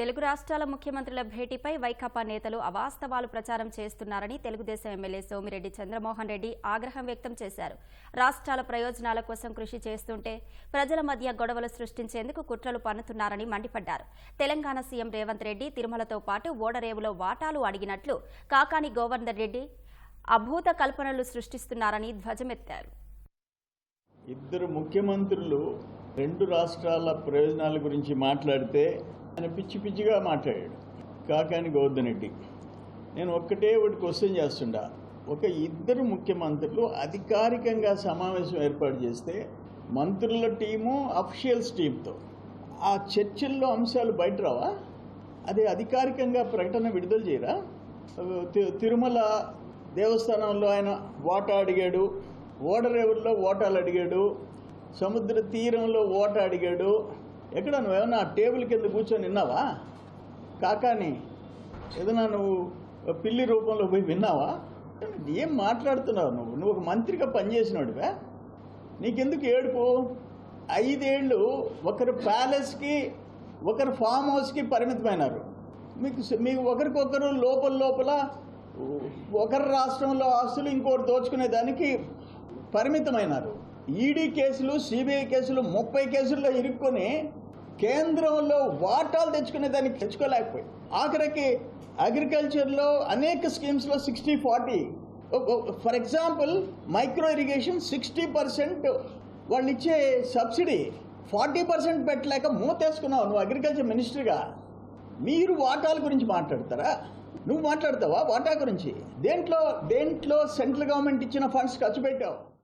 తెలుగు రాష్ట్రాల ముఖ్యమంత్రుల భేటీపై వైకాపా నేతలు అవాస్తవాలు ప్రచారం చేస్తున్నారని తెలుగుదేశం ఎమ్మెల్యే సోమిరెడ్డి చంద్రమోహన్ రెడ్డి ఆగ్రహం వ్యక్తం చేశారు. రాష్ట్రాల ప్రయోజనాల కోసం కృషి చేస్తుంటే ప్రజల మధ్య గొడవలు సృష్టించేందుకు కుట్రలు పన్నుతున్నారని మండిపడ్డారు. తెలంగాణ సీఎం రేవంత్ రెడ్డి తిరుమలతో పాటు ఓడరేవులో వాటాలు అడిగినట్లు కాకాని గోవర్ధన్ రెడ్డి అభూత కల్పనలు సృష్టిస్తున్నారని ధ్వజమెత్తారు. ఇద్దరు ముఖ్యమంత్రులు రెండు రాష్ట్రాల ప్రయోజనాల గురించి మాట్లాడితే ఆయన పిచ్చి పిచ్చిగా మాట్లాడాడు. కాకాని గోవర్ధన్ రెడ్డి నేను ఒక్కటే ఒకటి క్వశ్చన్ చేస్తుండా. ఒక ఇద్దరు ముఖ్యమంత్రులు అధికారికంగా సమావేశం ఏర్పాటు చేస్తే మంత్రుల టీము అఫిషియల్స్ టీంతో. ఆ చర్చల్లో అంశాలు బయట రావా? అది అధికారికంగా ప్రకటన విడుదల చేయరా? తి- తిరుమల దేవస్థానంలో ఆయన ఓట అడిగాడు ఓడరేవుల్లో ఓటాలు అడిగాడు సముద్ర తీరంలో ఓట అడిగాడు ఎక్కడ నువ్వేమన్నా ఆ టేబుల్ కింద కూర్చొని విన్నావా? కాకాని ఏదైనా నువ్వు పిల్లి రూపంలో పోయి విన్నావా? ఏం మాట్లాడుతున్నావు నువ్వు? నువ్వు ఒక మంత్రిగా పనిచేసినాడువే. నీకెందుకు ఏడుపు? ఐదేళ్ళు ఒకరు ప్యాలెస్కి ఒకరు ఫామ్ హౌస్కి పరిమితమైనారు. మీకు మీకు ఒకరికొకరు లోపల లోపల ఒకరి రాష్ట్రంలో ఆస్తులు ఇంకోటి దోచుకునే దానికి పరిమితమైనారు. ఈడీ కేసులు సిబిఐ కేసులు ముప్పై కేసుల్లో ఇరుక్కొని కేంద్రంలో వాటాలు తెచ్చుకునే దానికి తెచ్చుకోలేకపోయి ఆఖరికి అగ్రికల్చర్లో అనేక స్కీమ్స్లో sixty forty. For example micro irrigation sixty percent వాళ్ళు ఇచ్చే సబ్సిడీ ఫార్టీ పర్సెంట్ పెట్టలేక మూతేసుకున్నావు నువ్వు అగ్రికల్చర్ మినిస్టర్గా. మీరు వాటాల గురించి మాట్లాడతారా? నువ్వు మాట్లాడతావా వాటా గురించి? దేంట్లో దేంట్లో సెంట్రల్ గవర్నమెంట్ ఇచ్చిన ఫండ్స్ ఖర్చు పెట్టావు?